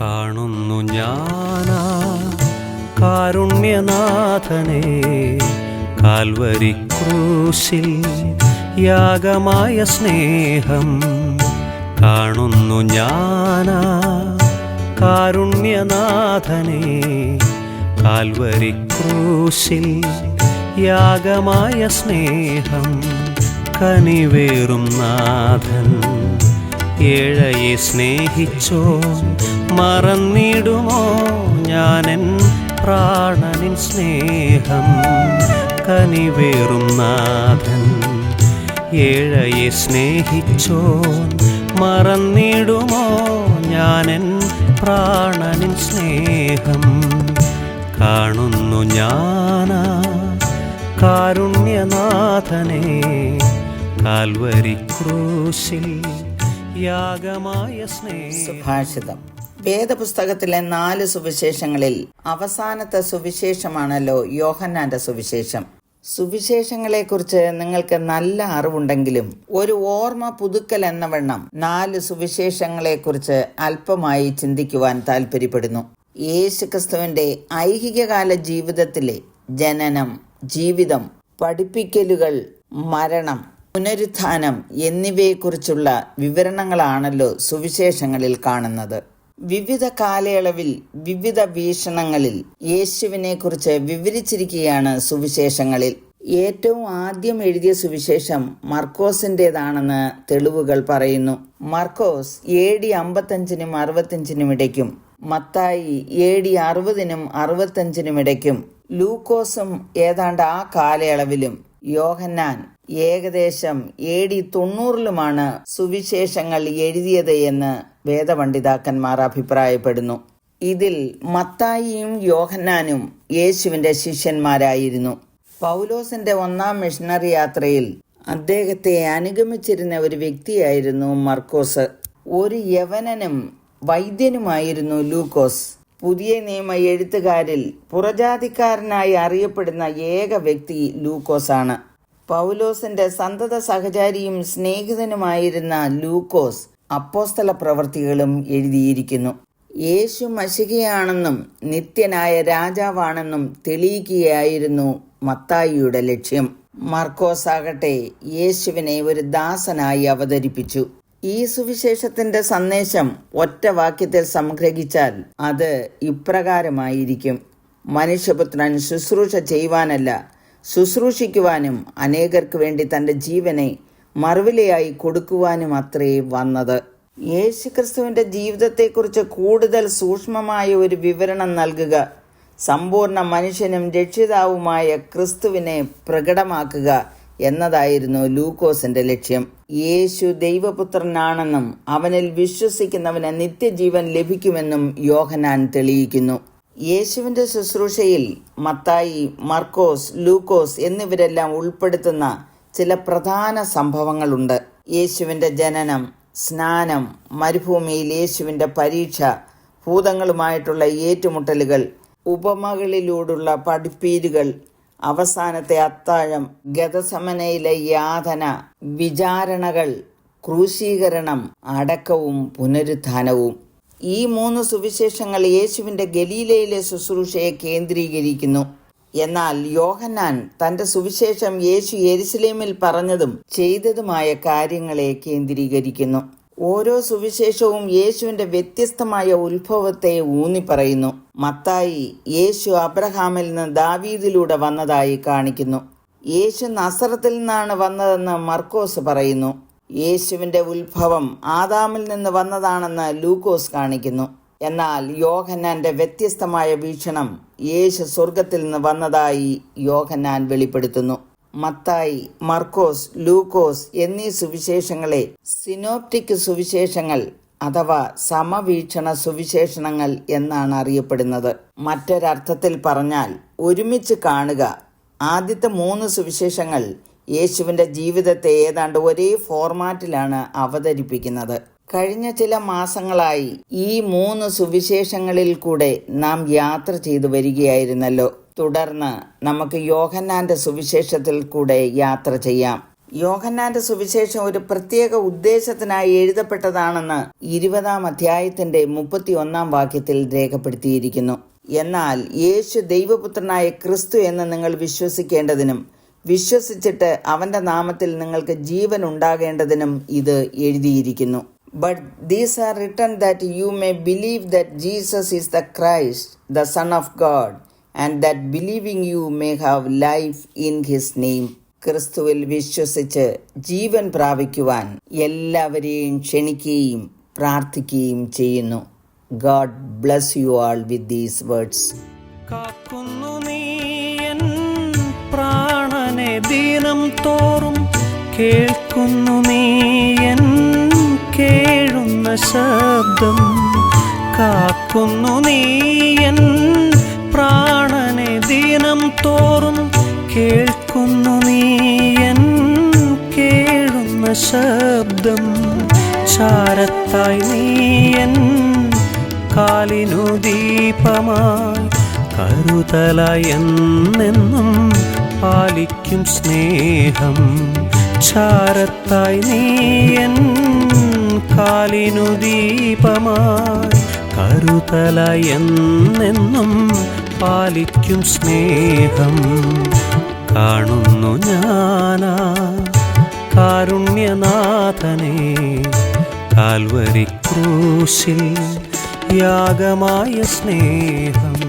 കാണുന്നു ഞാനാ കാരുണ്യനാഥനെ. കാൽവരി ക്രൂശിൽ യാഗമായ സ്നേഹം കാണുന്നു ഞാനാ കാരുണ്യനാഥനെ. കാൽവരി ക്രൂശിൽ യാഗമായ സ്നേഹം കനിവേറും നാഥൻ ഏഴയെ സ്നേഹിച്ചോ? മറന്നിടുമോ? ഞാനെൻ പ്രാണനിൻ സ്നേഹം കനിവേറും നാഥൻ. ഏഴയെ സ്നേഹിച്ചോ? മറന്നിടുമോ? ഞാനെൻ പ്രാണനിൻ സ്നേഹം കാണുന്നു ഞാനാ കാരുണ്യനാഥനെ. കാൽവരി ക്രൂശിൽ യാഗമായ സുഭാഷിതം. വേദപുസ്തകത്തിലെ നാല് സുവിശേഷങ്ങളിൽ അവസാനത്തെ സുവിശേഷമാണല്ലോ യോഹന്നാന്റെ സുവിശേഷം. സുവിശേഷങ്ങളെക്കുറിച്ച് നിങ്ങൾക്ക് നല്ല അറിവുണ്ടെങ്കിലും ഒരു ഓർമ്മ പുതുക്കൽ എന്ന വണ്ണം നാല് സുവിശേഷങ്ങളെക്കുറിച്ച് അല്പമായി ചിന്തിക്കുവാൻ താല്പര്യപ്പെടുന്നു യേശുക്രിസ്തുവിന്റെ ഐഹികകാല ജീവിതത്തിലെ ജനനം ജീവിതം പഠിപ്പിക്കലുകൾ മരണം പുനരുത്ഥാനം എന്നിവയെക്കുറിച്ചുള്ള വിവരണങ്ങളാണല്ലോ സുവിശേഷങ്ങളിൽ കാണുന്നത്. വിവിധ കാലയളവിൽ വിവിധ വീക്ഷണങ്ങളിൽ യേശുവിനെക്കുറിച്ച് വിവരിച്ചിരിക്കുകയാണ് സുവിശേഷങ്ങളിൽ. ഏറ്റവും ആദ്യം എഴുതിയ സുവിശേഷം മർക്കോസിന്റെതാണെന്ന് തെളിവുകൾ പറയുന്നു. മർക്കോസ് എ ഡി അമ്പത്തഞ്ചിനും അറുപത്തഞ്ചിനും ഇടയ്ക്കും മത്തായി എ ഡി അറുപതിനും അറുപത്തഞ്ചിനും ഇടയ്ക്കും ലൂക്കോസും ഏതാണ്ട് ആ കാലയളവിലും യോഹന്നാൻ ഏകദേശം എ ഡി തൊണ്ണൂറിലുമാണ് സുവിശേഷങ്ങൾ എഴുതിയത് എന്ന് വേദപണ്ഡിതാക്കന്മാർ അഭിപ്രായപ്പെടുന്നു. ഇതിൽ മത്തായിയും യോഹന്നാനും യേശുവിന്റെ ശിഷ്യന്മാരായിരുന്നു. പൗലോസിന്റെ ഒന്നാം മിഷണറി യാത്രയിൽ അദ്ദേഹത്തെ അനുഗമിച്ചിരുന്ന ഒരു വ്യക്തിയായിരുന്നു മർക്കോസ്. ഒരു യവനനും വൈദ്യനുമായിരുന്നു ലൂക്കോസ്. പുതിയ നിയമ എഴുത്തുകാരിൽ പുറജാതിക്കാരനായി അറിയപ്പെടുന്ന ഏക വ്യക്തി ലൂക്കോസാണ്. പൗലോസിന്റെ സന്തത സഹചാരിയും സ്നേഹിതനുമായിരുന്ന ലൂക്കോസ് അപ്പോസ്തല പ്രവർത്തികളും എഴുതിയിരിക്കുന്നു. യേശു മഷികയാണെന്നും നിത്യനായ രാജാവാണെന്നും തെളിയിക്കുകയായിരുന്നു മത്തായിയുടെ ലക്ഷ്യം. മർക്കോസ് ആകട്ടെ യേശുവിനെ ഒരു ദാസനായി അവതരിപ്പിച്ചു. ഈ സുവിശേഷത്തിന്റെ സന്ദേശം ഒറ്റ വാക്യത്തിൽ സംഗ്രഹിച്ചാൽ അത് ഇപ്രകാരമായിരിക്കും. മനുഷ്യപുത്രൻ ശുശ്രൂഷ ചെയ്യുവാനല്ല ശുശ്രൂഷിക്കുവാനും അനേകർക്ക് വേണ്ടി തന്റെ ജീവനെ മറുവിലയായി കൊടുക്കുവാനും അത്രേ വന്നത്. യേശുക്രിസ്തുവിന്റെ ജീവിതത്തെക്കുറിച്ച് കൂടുതൽ സൂക്ഷ്മമായ ഒരു വിവരണം നൽകുക. സമ്പൂർണ മനുഷ്യനും രക്ഷിതാവുമായ ക്രിസ്തുവിനെ പ്രകടമാക്കുക എന്നതായിരുന്നു ലൂക്കോസിന്റെ ലക്ഷ്യം. യേശു ദൈവപുത്രനാണെന്നും അവനിൽ വിശ്വസിക്കുന്നവന് നിത്യജീവൻ ലഭിക്കുമെന്നും യോഹനാൻ തെളിയിക്കുന്നു. യേശുവിന്റെ ശുശ്രൂഷയിൽ മത്തായി മർക്കോസ് ലൂക്കോസ് എന്നിവരെല്ലാം ഉൾപ്പെടുത്തുന്ന ചില പ്രധാന സംഭവങ്ങളുണ്ട്. യേശുവിന്റെ ജനനം സ്നാനം മരുഭൂമിയിൽ യേശുവിന്റെ പരീക്ഷ ഭൂതങ്ങളുമായിട്ടുള്ള ഏറ്റുമുട്ടലുകൾ ഉപമകളിലൂടുള്ള പഠിപ്പീരുകൾ അവസാനത്തെ അത്താഴം ഗതസമനയിലെ യാതന വിചാരണകൾ ക്രൂശീകരണം അടക്കവും പുനരുത്ഥാനവും. ഈ മൂന്ന് സുവിശേഷങ്ങൾ യേശുവിന്റെ ഗലീലയിലെ ശുശ്രൂഷയെ കേന്ദ്രീകരിക്കുന്നു. എന്നാൽ യോഹന്നാൻ തന്റെ സുവിശേഷം യേശു യെരുസലേമിൽ പറഞ്ഞതും ചെയ്തതുമായ കാര്യങ്ങളെ കേന്ദ്രീകരിക്കുന്നു. ഓരോ സുവിശേഷവും യേശുവിന്റെ വ്യത്യസ്തമായ ഉത്ഭവത്തെ ഊന്നി പറയുന്നു മത്തായി യേശു അബ്രഹാമിൽ നിന്ന് ദാവീദിലൂടെ വന്നതായി കാണിക്കുന്നു. യേശു നസറത്തിൽ നിന്നാണ് വന്നതെന്ന് മർക്കോസ് പറയുന്നു. യേശുവിന്റെ ഉത്ഭവം ആദാമിൽ നിന്ന് വന്നതാണെന്ന് ലൂക്കോസ് കാണിക്കുന്നു. എന്നാൽ യോഹന്നാന്റെ വ്യത്യസ്തമായ വീക്ഷണം യേശു സ്വർഗത്തിൽ നിന്ന് വന്നതായി യോഹന്നാൻ വെളിപ്പെടുത്തുന്നു. മത്തായി മർക്കോസ് ലൂക്കോസ് എന്നീ സുവിശേഷങ്ങളെ സിനോപ്റ്റിക് സുവിശേഷങ്ങൾ അഥവാ സമവീക്ഷണ സുവിശേഷണങ്ങൾ എന്നാണ് അറിയപ്പെടുന്നത്. മറ്റൊരർത്ഥത്തിൽ പറഞ്ഞാൽ ഒരുമിച്ച് കാണുക. ആദ്യത്തെ മൂന്ന് സുവിശേഷങ്ങൾ യേശുവിന്റെ ജീവിതത്തെ ഏതാണ്ട് ഒരേ ഫോർമാറ്റിലാണ് അവതരിപ്പിക്കുന്നത്. കഴിഞ്ഞ ചില മാസങ്ങളായി ഈ മൂന്ന് സുവിശേഷങ്ങളിൽ കൂടെ നാം യാത്ര ചെയ്തു വരികയായിരുന്നല്ലോ. തുടർന്ന് നമുക്ക് യോഹന്നാന്റെ സുവിശേഷത്തിൽ കൂടെ യാത്ര ചെയ്യാം. യോഹന്നാന്റെ സുവിശേഷം ഒരു പ്രത്യേക ഉദ്ദേശത്തിനായി എഴുതപ്പെട്ടതാണെന്ന് ഇരുപതാം അധ്യായത്തിന്റെ മുപ്പത്തി ഒന്നാം വാക്യത്തിൽ രേഖപ്പെടുത്തിയിരിക്കുന്നു. എന്നാൽ യേശു ദൈവപുത്രനായ ക്രിസ്തു എന്ന് നിങ്ങൾ വിശ്വസിക്കേണ്ടതിനും വിശ്വസിച്ചിട്ട് അവന്റെ നാമത്തിൽ നിങ്ങൾക്ക് ജീവൻ ഉണ്ടാകേണ്ടതിനും ഇത് എഴുതിയിരിക്കുന്നു. But these are written that you may believe that Jesus is the Christ the son of God and that believing you may have life in his name ക്രിസ്തുവിൽ വിശ്വസിച്ച് ജീവൻ പ്രാപിക്കുവാൻ എല്ലാവരെയും ക്ഷണിക്കുകയും പ്രാർത്ഥിക്കുകയും ചെയ്യുന്നു. God bless you all with these words കാക്കുന്നു നീ ദിനം തോറും കേൾക്കുന്നു നീ കേഴുന്ന ശബ്ദം. കാക്കുന്നു നീ പ്രാണനെ ദിനം തോറും കേൾക്കുന്നു നീ കേഴുന്ന ശബ്ദം. ചാരത്തായി നീ കാലിനു ദീപമായി എന്നെന്നും പാലിക്കും സ്നേഹം. ചാരത്തായി നീയൻ കാലിനു ദീപമായി കരുതലായി എന്നെന്നും പാലിക്കും സ്നേഹം. കാണുന്നു ഞാനാ കാരുണ്യനാഥനെ. കാൽവരി ക്രൂശിൽ യാഗമായ സ്നേഹം.